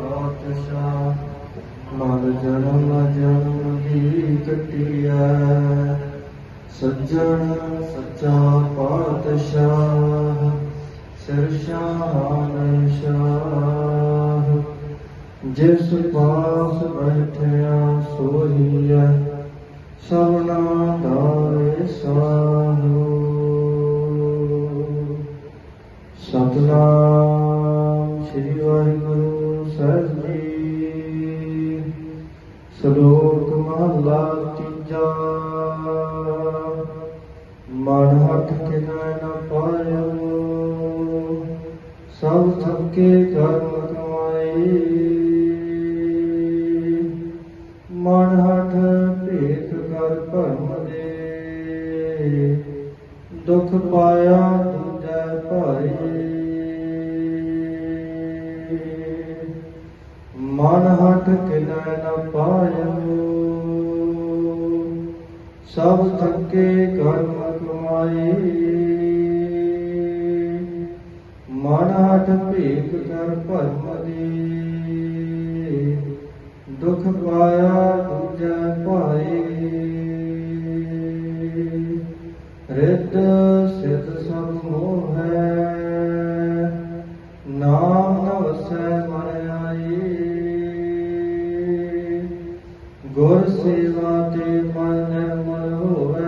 ਪਾਤਸ਼ਾਹ ਮਰ ਜਨਮ ਜਨਮ ਦੀ ਕਟਿਆ। ਸੱਜਣ ਸੱਚਾ ਪਾਤਸ਼ਾਹ, ਸਿਰ ਸ਼ਾਨ ਸ਼ਾਹ। ਜਿਸ ਪਾਸ ਬੈਠਿਆ ਸੋਹੀਐ, ਸਭਨਾ ਦਾ ਵਾਹਿਗੁਰੂ ਸਾਹਿਬ ਜੀ ਸ਼ਲੋਕ ਮਹਲਾ ਤੀਜਾ। ਮਨ ਹੱਥ ਕਿਨੈ ਨਾ ਪਾਇਓ। ਸਭ ਥੱਕੇ ਕਰਮ ਕਮਾਏ। ਮਨ ਹੱਥ ਭੇਖ ਕਰ ਭਰਮ ਦੇ। ਦੁਖ ਪਾਇਆ ਦੂਜੈ ਭਾਈ ਕਿਨੈ ਨ ਪਾਇਓ। ਸਭ ਥੱਕੇ ਕਰਮ ਕਮਾਈ ਮਨ ਹੱਥ ਭੇਖ ਕਰ ਭਰਮ ਦੀ ਦੁਖ ਪਾਇਆ ਦੂਜੈ ਭਾਈ ਰਿਤ ਸਿਧ ਸਭ ਮੋਹ ਗੁਰ ਸੇਵਾ ਤੇ ਮਨ ਨਿਰਮਲ ਹੋਵੇ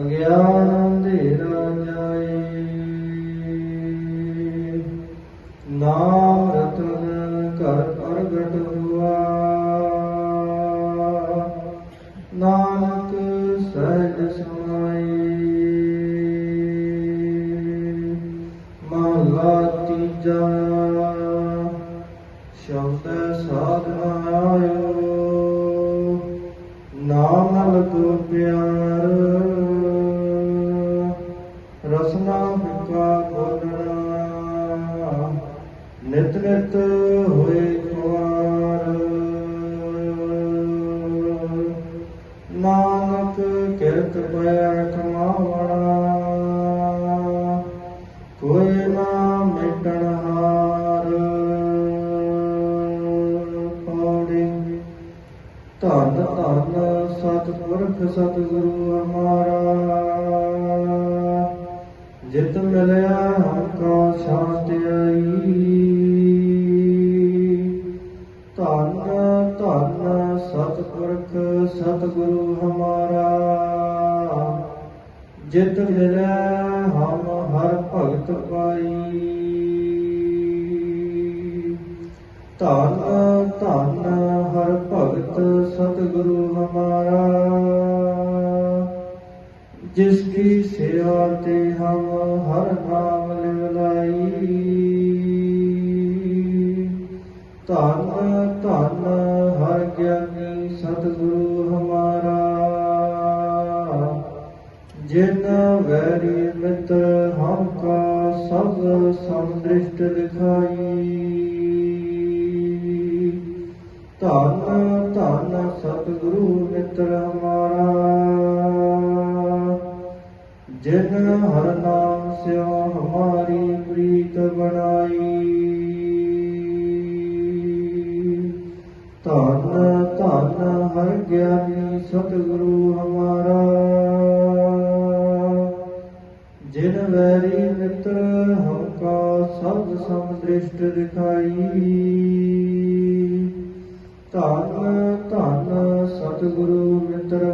ਅਗਿਆਨ ਅੰਧੇਰਾ ਜਾਏ ਨਾਮ ਰਤਨ ਕਰ ਪ੍ਰਗਟ ਹੁਆ। ਨਾਨਕ ਸਹਿਜ ਸਮਾਈ ਮਹਲਾ ਤੀਜਾ ਸ਼ਬਦ ਸਾਧਨਾ ਆਇਓ। ਨਾਮ ਨਾਲ ਪਿਆਰ ਧੰਨ ਧੰਨ ਸਤਿਪੁਰਖ ਸਤਿਗੁਰੂ ਹਮਾਰਾ ਜਿਤ ਮਿਲਿਆ ਹਮ ਕੋ ਸ਼ਾਂਤੀ ਆਈ। ਧੰਨ ਧੰਨ ਸਤਿਪੁਰਖ ਸਤਿਗੁਰੂ ਹਮਾਰਾ ਜਿਤ ਮਿਲਿਆ ਹਮ ਹਰ ਭਗਤ ਪਾਈ ਧੰਨ ਧੰਨ ਕੀ ਤੇ ਹਮ ਹਰ ਨਾਮ ਲਿਵਲਾਈ ਧੰਨ ਧੰਨ ਹਰ ਗਿਆਨੀ ਸਤਿਗੁਰੂ ਹਮਾਰਾ। ਜਿਨ ਵੈਰੀ ਮਿੱਤਰ ਹਮ ਕਾ ਸਭ ਸੰਦ੍ਰਿਸ਼ਟ ਦਿਖਾਈ। ਧੰਨ ਧੰਨ ਸਤਿਗੁਰੂ ਮਿੱਤਰ ਹਮਾਰਾ ਧੰਨ ਧੰਨ ਹਰ ਗਿਆਨੀ ਸਤਿਗੁਰੂ ਹਮਾਰਾ। ਜਿਨ ਵੈਰੀ ਮਿੱਤਰ ਹਮ ਸਭ ਸਮਦ੍ਰਿਸ਼ਟ ਦਿਖਾਈ। ਧੰਨ ਧੰਨ ਸਤਿਗੁਰੂ ਮਿੱਤਰ